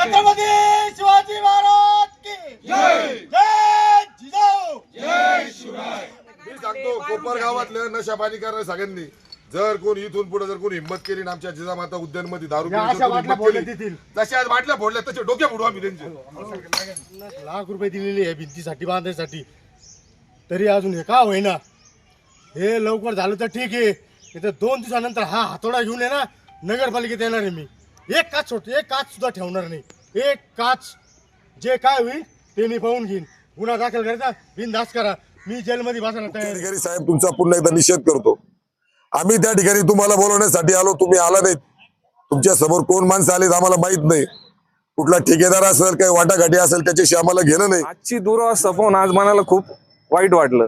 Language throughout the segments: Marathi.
छत्रपती शिवाजी महाराज की जय! जिजाऊ! मी सांगतो कोपर गावातल्या नशा पाणी करणाऱ्या सगळ्यांनी जर कोण इथून पुढे जर कोणी हिंमत केली ना आमच्या जिजामाता उद्यानमध्ये दारू पिण्याची कोणी हिंमत केली. तशा आज बाटल्या फोडल्या तसे डोक्या फोडू आम्ही त्यांचे. लाख रुपये दिलेले आहे भिंतीसाठी बांधायसाठी. तरी अजून हे का होईना? हे लवकर झालं तर ठीक आहे. दोन दिवसानंतर हा हातोडा घेऊन आहे ना नगरपालिकेत येणार आहे मी. एक काच सोडतो एक काच सुद्धा ठेवणार नाही. एक काच जे काय होईल ते मी पाहून घेईन. गुन्हा दाखल करायचा बिनधास्त करा. मी जेलमध्ये बसायला तयार आहे. अधिकारी साहेब तुमचा पुन्हा एकदा निषेध करतो. आम्ही त्या ठिकाणी तुम्हाला बोलवण्यासाठी आलो तुम्ही आला नाहीत. तुमच्यासमोर कोण माणसं आलेत आम्हाला माहीत नाही. कुठला ठेकेदार असेल काही वाटाघाटी असेल त्याच्याशी आम्हाला घेणं नाही. आजची दुरावस्था पाहून आज मनाला खूप वाईट वाटलं.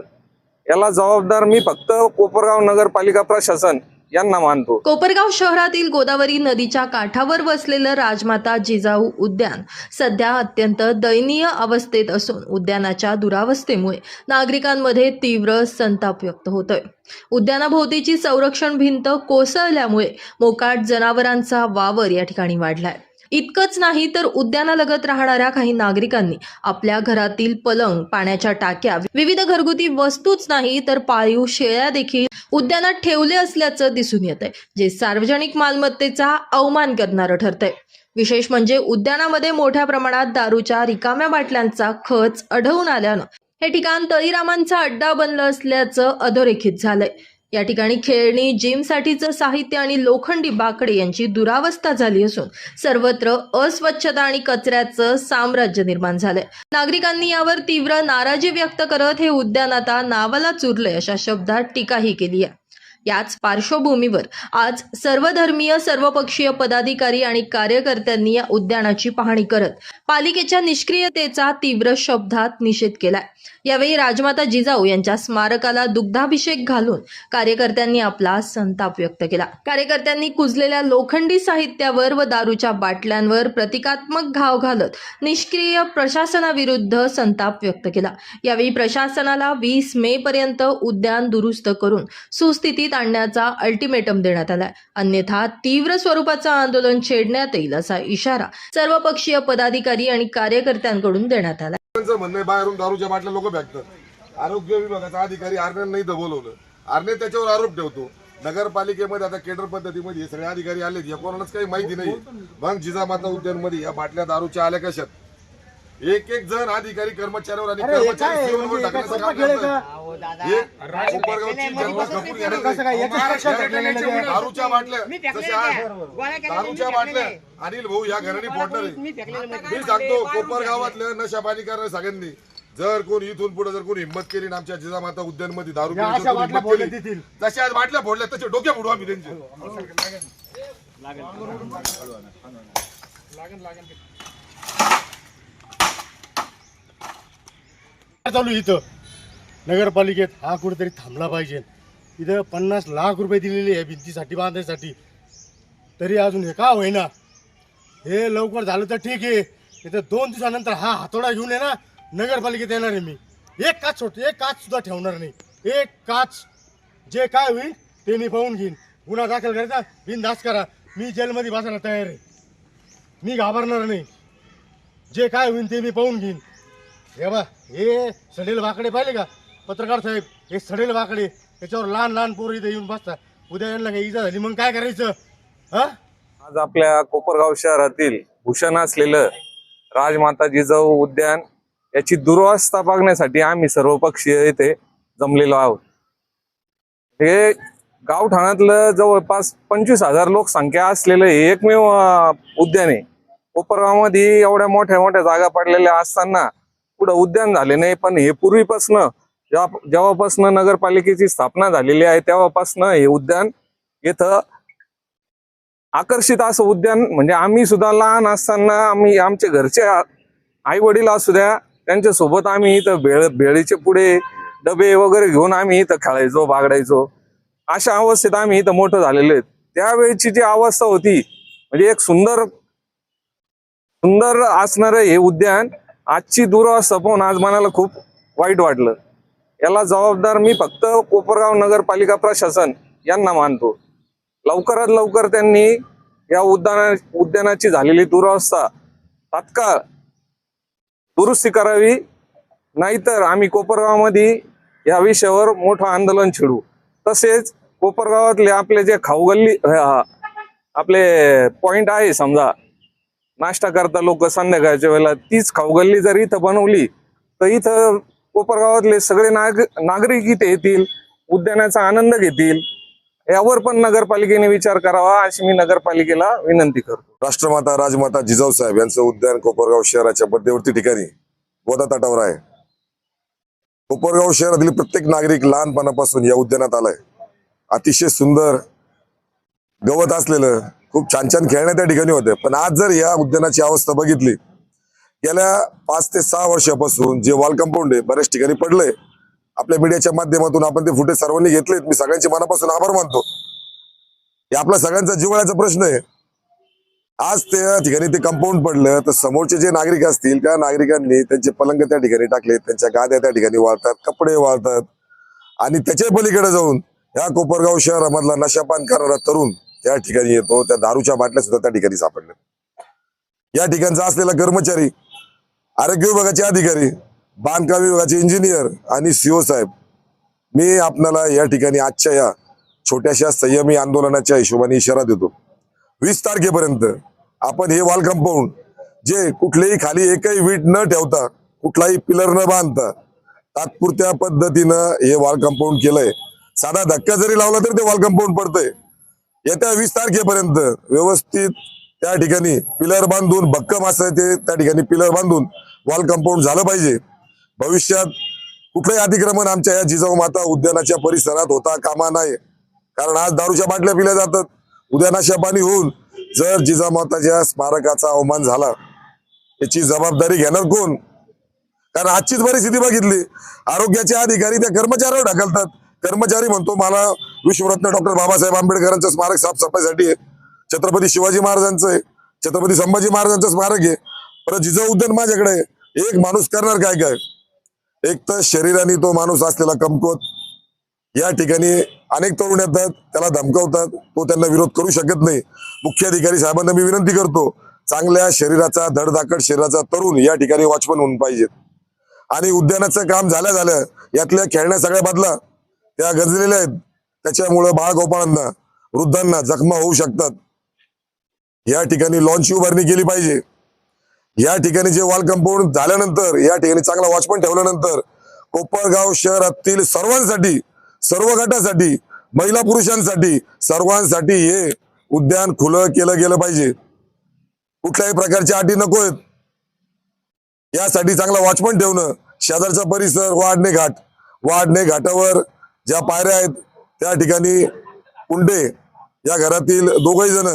याला जबाबदार मी फक्त कोपरगाव नगरपालिका प्रशासन यांना मानतो. कोपरगाव शहरातील गोदावरी नदीच्या काठावर वसलेलं राजमाता जिजाऊ उद्यान सध्या अत्यंत दयनीय अवस्थेत असून उद्यानाच्या दुरावस्थेमुळे नागरिकांमध्ये तीव्र संताप व्यक्त होतोय. उद्यानाभोवतीची संरक्षण भिंत कोसळल्यामुळे मोकाट जनावरांचा वावर या ठिकाणी वाढलाय. इतकंच नाही तर उद्यानालगत राहणाऱ्या काही नागरिकांनी आपल्या घरातील पलंग पाण्याच्या टाक्या विविध घरगुती वस्तूच नाही तर पाळीव शेळ्या देखील उद्यानात ठेवले असल्याचं दिसून येत आहे जे सार्वजनिक मालमत्तेचा अवमान करणारं ठरतंय. विशेष म्हणजे उद्यानामध्ये मोठ्या प्रमाणात दारूच्या रिकाम्या बाटल्यांचा खच आढळून आल्यानं हे ठिकाण तळीरामांचा अड्डा बनलं असल्याचं अधोरेखित झालंय. या ठिकाणी खेळणी जिमसाठीचं साहित्य आणि लोखंडी बाकडे यांची दुरावस्था झाली असून सर्वत्र अस्वच्छता आणि कचऱ्याचं साम्राज्य निर्माण झालंय. नागरिकांनी यावर तीव्र नाराजी व्यक्त करत हे उद्यान आता नावाला चुरलंय अशा शब्दात टीकाही केली आहे. याच पार्श्वभूमीवर आज सर्वधर्मीय सर्वपक्षीय पदाधिकारी आणि कार्यकर्त्यांनी या उद्यानाची पाहणी करत पालिकेच्या निष्क्रियतेचा तीव्र शब्दात निषेध केलाय. यावेळी राजमाता जिजाऊ यांच्या स्मारकाला दुग्धाभिषेक घालून कार्यकर्त्यांनी आपला संताप व्यक्त केला. कार्यकर्त्यांनी कुजलेल्या लोखंडी साहित्यावर व दारूच्या बाटल्यांवर प्रतिकात्मक घाव घालत निष्क्रिय प्रशासनाविरुद्ध संताप व्यक्त केला. यावेळी प्रशासनाला वीस मे पर्यंत उद्यान दुरुस्त करून सुस्थितीत आणण्याचा अल्टिमेटम देण्यात आलाय. अन्यथा तीव्र स्वरूपाचं आंदोलन छेडण्यात येईल असा इशारा सर्वपक्षीय पदाधिकारी आणि कार्यकर्त्यांकडून देण्यात आला म्हणणं आहे बाहेरून दारूच्या बाटल्या लोक फेकतात. आरोग्य विभागाचा अधिकारी आरण्यानं नाही बोलवलं. आरणे त्याच्यावर आरोप ठेवतो. नगरपालिकेमध्ये आता केडर पद्धतीमध्ये हे सगळे अधिकारी आले या कोणालाच काही माहिती नाही. मग जिजामाता उद्यानमध्ये या बाटल्या दारूच्या आल्या कशात? एक एक जण अधिकारी कर्मचाऱ्यावर आणि अरे हे कर्मचारी म्हणजे टाकण्याचं एका काम खपून कसं काय? नाही? दारूच्या बाटल्या मी आज नाही. गोळ्या केलेल्या दारूच्या बाटल्या अनिल भाऊ या घराने फोडणार आहे मी फेकलेलं म्हणजे. मी सांगतो कोपर गावातल्या नशा पाणी करणाऱ्या सगळ्यांनी जर कोणी इथून पुढे जर कोणी हिंमत केली ना आमच्या जिजामाता उद्यानमध्ये दारू या पिण्याची अशा कोणी बाटल्या हिंमत फोडल्या केली देतील. आज बाटल्या फोडल्या तसे डोक्या फोडू आम्ही त्यांचे चालू आहे इथं. नगरपालिकेत हा कुठेतरी थांबला पाहिजे. इथं पन्नास लाख रुपये दिलेले आहे भिंतीसाठी बांधायसाठी. तरी अजून हे का होईना? हे लवकर झालं तर ठीक आहे. इथं दोन दिवसानंतर हा हातोडा घेऊन आहे ना नगरपालिकेत येणार आहे मी. एक काच सोडतो एक काच सुद्धा ठेवणार नाही. एक काच जे काय होईल ते मी पाहून घेईन. गुन्हा दाखल करायचा बिनदास करा. मी जेलमध्ये बसायला तयार आहे. मी घाबरणार नाही. जे काय होईल ते मी पाहून घेईन. हे बा हे सडेल वाकडे पाहिले का? पत्रकार साहेब हे सडेल वाकडे याच्यावर लहान लहान पोरं इथे येऊन बसतात. उद्या यांना काही इजा झाली मग काय करायचं? हा? आज आपल्या कोपरगाव शहरातील भूषण असलेलं राजमाता जिजाऊ उद्यान याची दुरवस्था बघण्यासाठी आम्ही सर्व पक्षीय इथे जमलेलो आहोत. हे गावठाणातलं जवळपास पंचवीस हजार लोकसंख्या असलेलं हे एकमेव अं, उद्यान आहे. कोपरगावमध्ये एवढ्या मोठ्या मोठ्या जागा पडलेल्या असताना पुढं उद्यान झाले नाही पण हे पूर्वीपासनं जेव्हा जेव्हापासनं नगरपालिकेची स्थापना झालेली आहे तेव्हापासनं हे उद्यान इथं आकर्षित असं उद्यान म्हणजे आम्ही सुद्धा लहान असताना आम्ही आमचे घरचे आई वडील असू द्या त्यांच्यासोबत आम्ही इथं भेळ भेळीचे पुढे डबे वगैरे घेऊन आम्ही इथं खेळायचो बागडायचो. अशा अवस्थेत आम्ही इथं मोठं झालेलो आहेत त्यावेळची जी अवस्था होती म्हणजे एक सुंदर सुंदर असणारं हे उद्यान आजची दुरावस्था पाहून आज मनाला खूप वाईट वाटलं. याला जबाबदार मी फक्त कोपरगाव नगरपालिका प्रशासन यांना मानतो. लवकरात लवकर त्यांनी या उद्याना उद्यानाची झालेली दुरावस्था तात्काळ दुरुस्ती करावी नाहीतर आम्ही कोपरगावमध्ये या विषयावर मोठं आंदोलन छेडू. तसेच कोपरगावातले आपले जे खाऊगल्ली आपले पॉइंट आहे समजा नाश्ता करता लोक संध्याकाळच्या वेळेला तीच खाऊगल्ली जर इथं बनवली तर इथं कोपरगावातले सगळे नाग नागरिक इथे येतील उद्यानाचा आनंद घेतील. यावर पण नगरपालिकेने विचार करावा अशी मी नगरपालिकेला विनंती करतो. राष्ट्रमाता राजमाता जिजाऊ साहेब यांचं उद्यान कोपरगाव शहराच्या मध्यवर्ती ठिकाणी गोदा तटावर आहे. कोपरगाव शहरातील प्रत्येक नागरिक लहानपणापासून या उद्यानात आलाय. अतिशय सुंदर गवत असलेलं खूप छान छान खेळण्या त्या ठिकाणी होते. पण आज जर या उद्यानाची अवस्था बघितली गेल्या पाच ते सहा वर्षापासून जे वॉल कंपाऊंड आहे बऱ्याच ठिकाणी पडलंय आपल्या मीडियाच्या माध्यमातून आपण ते फुटेज सर्वांनी घेतलेत. मी सगळ्यांचे मनापासून आभार मानतो. हे आपला सगळ्यांचा जिव्हाळ्याचा प्रश्न आहे. आज त्या ठिकाणी ते कंपाऊंड पडलं तर समोरचे जे नागरिक असतील त्या नागरिकांनी त्यांचे पलंग त्या ठिकाणी टाकले त्यांच्या गाद्या त्या ठिकाणी वाळतात कपडे वाळतात. आणि त्याच्या पलीकडे जाऊन ह्या कोपरगाव शहरामधला नशापान करणारा तरुण त्या ठिकाणी येतो त्या दारूच्या बाटल्या सुद्धा त्या ठिकाणी सापडल्या. या ठिकाणचा असलेला कर्मचारी आरोग्य विभागाचे अधिकारी बांधकाम विभागाचे इंजिनियर आणि सीओ साहेब मी आपणाला या ठिकाणी आजच्या या छोट्याशा संयमी आंदोलनाच्या हिशोबाने इशारा देतो. वीस तारखेपर्यंत आपण हे वॉल कंपाऊंड जे कुठलेही खाली एकही वीट न ठेवता कुठलाही पिलर न बांधता तात्पुरत्या पद्धतीनं हे वॉल कंपाऊंड केलंय. साधा धक्का जरी लावला तरी ते वॉल कंपाऊंड पडतंय. येत्या वीस तारखेपर्यंत व्यवस्थित त्या ठिकाणी पिलर बांधून भक्कम असं ते त्या ठिकाणी पिलर बांधून वॉल कंपाऊंड झालं पाहिजे. भविष्यात कुठलंही अतिक्रमण आमच्या या जिजाऊ माता उद्यानाच्या परिसरात होता कामा नाही कारण आज दारूच्या बाटल्या पिल्या जातात. उद्या नाशा पाणी होऊन जर जिजामाताच्या स्मारकाचा अवमान झाला याची जबाबदारी घेणार कोण? कारण आजचीच परिस्थिती बघितली. आरोग्याचे अधिकारी त्या कर्मचाऱ्यावर ढकलतात. कर्मचारी म्हणतो मला विश्वरत्न डॉक्टर बाबासाहेब आंबेडकरांचं स्मारक साफसफाईसाठी आहे. छत्रपती शिवाजी महाराजांचं आहे. छत्रपती संभाजी महाराजांचं स्मारक आहे. परत जिजाऊ उद्यान माझ्याकडे आहे. एक माणूस करणार काय काय? एक तर शरीराने तो माणूस असलेला कमकुवत. या ठिकाणी अनेक तरुण येतात. त्याला धमकावतात. तो त्यांना विरोध करू शकत नाही. मुख्य अधिकारी साहेबांना मी विनंती करतो चांगल्या शरीराचा धडधाकट शरीराचा तरुण या ठिकाणी वॉचमन होऊन पाहिजेत. आणि उद्यानाचं काम झाल्या झाल्या यातल्या खेळण्या सगळ्या बदला. त्या गंजलेल्या आहेत. त्याच्यामुळं बाळगोपाळांना वृद्धांना जखमा होऊ शकतात. या ठिकाणी लॉन्चची उभारणी केली पाहिजे. या ठिकाणी जे वॉल कंपाऊंड झाल्यानंतर या ठिकाणी चांगला वॉचमन ठेवल्यानंतर कोपरगाव शहरातील सर्वांसाठी सर्व गटासाठी महिला पुरुषांसाठी सर्वांसाठी हे उद्यान खुलं केलं गेलं पाहिजे. कुठल्याही प्रकारच्या अटी नको आहेत. यासाठी चांगला वॉचमन ठेवणं शेजारचा परिसर वाढणे घाट. वाढणे घाटावर ज्या पायऱ्या आहेत त्या ठिकाणी कुंडे या घरातील दोघही जण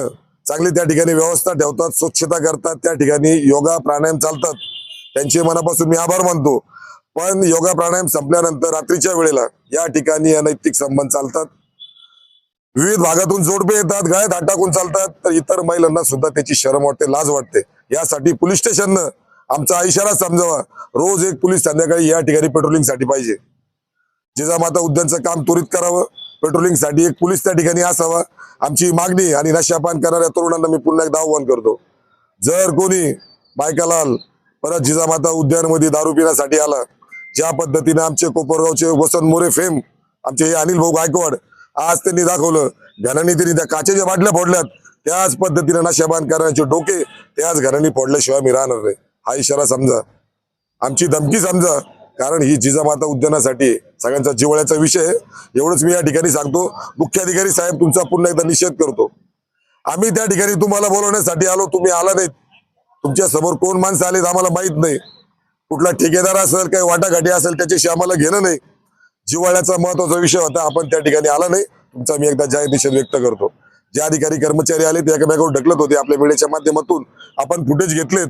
चांगली त्या ठिकाणी व्यवस्था ठेवतात स्वच्छता करतात त्या ठिकाणी योगा प्राणायाम चालतात. त्यांचे मनापासून मी आभार मानतो. पण योगा प्राणायाम संपल्यानंतर रात्रीच्या वेळेला या ठिकाणी अनैतिक संबंध चालतात. विविध भागातून जोडपे येतात गायत हात टाकून चालतात. तर इतर महिलांना सुद्धा त्याची शरम वाटते लाज वाटते. यासाठी पोलीस स्टेशननं आमचा इशारा समजावा. रोज एक पोलीस संध्याकाळी या ठिकाणी पेट्रोलिंगसाठी पाहिजे. जिजामाता उद्यानचं काम त्वरित करावं. पेट्रोलिंगसाठी एक पोलीस त्या ठिकाणी असावा. आमची मागणी आणि नशापान करणाऱ्या तरुणांना मी पुन्हा एकदा आव्हान करतो. जर कोणी बायकालाल परत जिजामाता उद्यानमध्ये दारू पिण्यासाठी आला ज्या पद्धतीने आमचे कोपरगावचे वसंत मोरे फेम आमचे हे अनिल भाऊ गायकवाड आज त्यांनी दाखवलं घरांनी त्यांनी त्या काचेच्या बाटल्या फोडल्यात त्याच पद्धतीने नशाबान करण्याचे डोके त्याच घरांनी फोडल्याशिवाय मी राहणार नाही. हा इशारा समजा. आमची धमकी समजा. कारण ही जिजामाता उद्यानासाठी सगळ्यांचा जिव्हाळ्याचा विषय एवढंच मी या ठिकाणी सांगतो. मुख्याधिकारी साहेब तुमचा पुन्हा एकदा निषेध करतो. आम्ही त्या ठिकाणी तुम्हाला बोलवण्यासाठी आलो तुम्ही आला नाहीत. तुमच्यासमोर कोण माणसं आलेत आम्हाला माहीत नाही. कुठला ठेकेदार असेल काही वाटाघाटी असेल त्याच्याशी आम्हाला घेणं नाही. जिव्हाळ्याचा महत्त्वाचा विषय होता आपण त्या ठिकाणी आला नाही. तुमचा मी एकदा जाहीर निषेध व्यक्त करतो. जे अधिकारी कर्मचारी आले ते एकमेकावर ढकलत होते. आपल्या वेळेच्या माध्यमातून आपण फुटेज घेतलेत.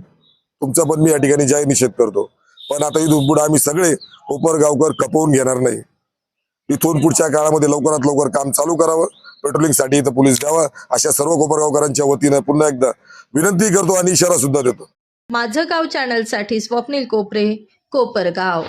तुमचा पण मी या ठिकाणी जाहीर निषेध करतो. पण आता इथून पुढे आम्ही सगळे कोपरगावकर खपवून घेणार नाही. इथून पुढच्या काळामध्ये लवकरात लवकर काम चालू करावं. पेट्रोलिंगसाठी इथं पोलीस द्यावा. अशा सर्व कोपरगावकरांच्या वतीनं पुन्हा एकदा विनंती करतो आणि इशारा सुद्धा देतो. माझं गाव चॅनलसाठी स्वप्नील कोपरे कोपरगाव.